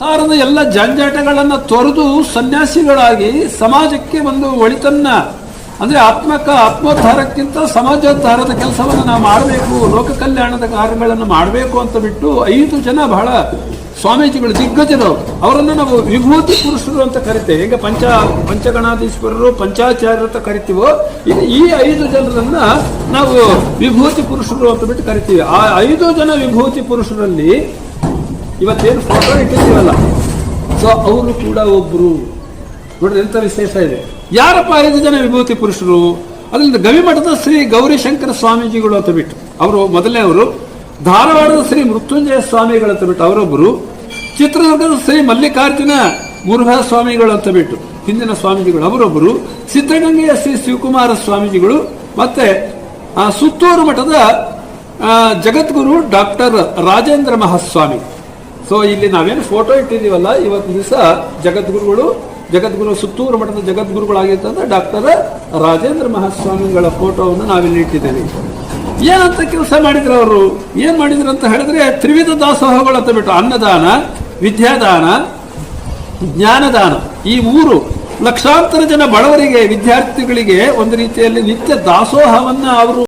ಸಂಸಾರದ ಎಲ್ಲ ಜಂಜಾಟಗಳನ್ನ ತೊರೆದು ಸನ್ಯಾಸಿಗಳಾಗಿ ಸಮಾಜಕ್ಕೆ ಒಂದು ಒಳಿತನ್ನ, ಅಂದ್ರೆ ಆತ್ಮಕ ಆತ್ಮೋದ್ಧಾರಕ್ಕಿಂತ ಸಮಾಜೋದ್ಧಾರದ ಕೆಲಸವನ್ನು ನಾವು ಮಾಡಬೇಕು, ಲೋಕ ಕಲ್ಯಾಣದ ಕಾರ್ಯಗಳನ್ನು ಮಾಡಬೇಕು ಅಂತ ಬಿಟ್ಟು ಐದು ಜನ ಬಹಳ ಸ್ವಾಮೀಜಿಗಳು ದಿಗ್ಗಜರು. ಅವರನ್ನು ನಾವು ವಿಭೂತಿ ಪುರುಷರು ಅಂತ ಕರಿತೇವೆ. ಈಗ ಪಂಚ, ಪಂಚಗಣಾಧೀಶ್ವರರು, ಪಂಚಾಚಾರ್ಯರು ಅಂತ ಕರಿತೀವೋ ಈ ಐದು ಜನರನ್ನ ನಾವು ವಿಭೂತಿ ಪುರುಷರು ಅಂತ ಬಿಟ್ಟು ಕರಿತೀವಿ. ಆ ಐದು ಜನ ವಿಭೂತಿ ಪುರುಷರಲ್ಲಿ ಇವತ್ತೇನು ಫೋಟೋ ಇಟ್ಟಿದ್ದೀವಲ್ಲ? ಸೊ ಅವರು ಕೂಡ ಒಬ್ಬರು ನೋಡಿದ್ರೆ ಎಂತ ವಿಶೇಷ ಇದೆ. ಯಾರಪ್ಪ ಐದು ಜನ ವಿಭೂತಿ ಪುರುಷರು? ಅದರಿಂದ ಗವಿಮಠದ ಶ್ರೀ ಗೌರಿಶಂಕರ ಸ್ವಾಮೀಜಿಗಳು ಅಂತ ಬಿಟ್ಟು, ಅವರು ಮೊದಲನೇ ಅವರು. ಧಾರವಾಡದ ಶ್ರೀ ಮೃತ್ಯುಂಜಯ ಸ್ವಾಮಿಗಳು ಅಂತ ಬಿಟ್ಟು ಅವರೊಬ್ಬರು ಚಿತ್ರದುರ್ಗದ ಶ್ರೀ ಮಲ್ಲಿಕಾರ್ಜುನ ಮುರುಘಾ ಸ್ವಾಮಿಗಳು ಅಂತ ಬಿಟ್ಟು, ಹಿಂದಿನ ಸ್ವಾಮೀಜಿಗಳು ಅವರೊಬ್ಬರು ಸಿದ್ಧಗಂಗೆಯ ಶ್ರೀ ಶಿವಕುಮಾರ ಸ್ವಾಮೀಜಿಗಳು. ಮತ್ತೆ ಸುತ್ತೂರು ಮಠದ ಜಗದ್ಗುರು ಡಾಕ್ಟರ್ ರಾಜೇಂದ್ರ ಮಹಾಸ್ವಾಮಿ. ಸೊ ಇಲ್ಲಿ ನಾವೇನು ಫೋಟೋ ಇಟ್ಟಿದ್ದೀವಲ್ಲ, ಇವತ್ತು ದಿವಸ ಜಗದ್ಗುರುಗಳು, ಜಗದ್ಗುರು ಸುತ್ತೂರು ಮಠದ ಜಗದ್ಗುರುಗಳಾಗಿರ್ತಂದ್ರೆ ಡಾಕ್ಟರ್ ರಾಜೇಂದ್ರ ಮಹಾಸ್ವಾಮಿಗಳ ಫೋಟೋವನ್ನು ನಾವಿಲ್ಲಿ ಇಟ್ಟಿದ್ದೇವೆ. ಏನಂತ ಕೆಲಸ ಮಾಡಿದ್ರು ಅವರು? ಏನ್ ಮಾಡಿದ್ರು ಅಂತ ಹೇಳಿದ್ರೆ, ತ್ರಿವಿಧ ದಾಸೋಹಗಳು ಅಂತ ಬಿಟ್ಟು ಅನ್ನದಾನ, ವಿದ್ಯಾದಾನ, ಜ್ಞಾನದಾನ. ಈ ಮೂರು ಲಕ್ಷಾಂತರ ಜನ ಬಡವರಿಗೆ, ವಿದ್ಯಾರ್ಥಿಗಳಿಗೆ ಒಂದು ರೀತಿಯಲ್ಲಿ ನಿತ್ಯ ದಾಸೋಹವನ್ನ ಅವರು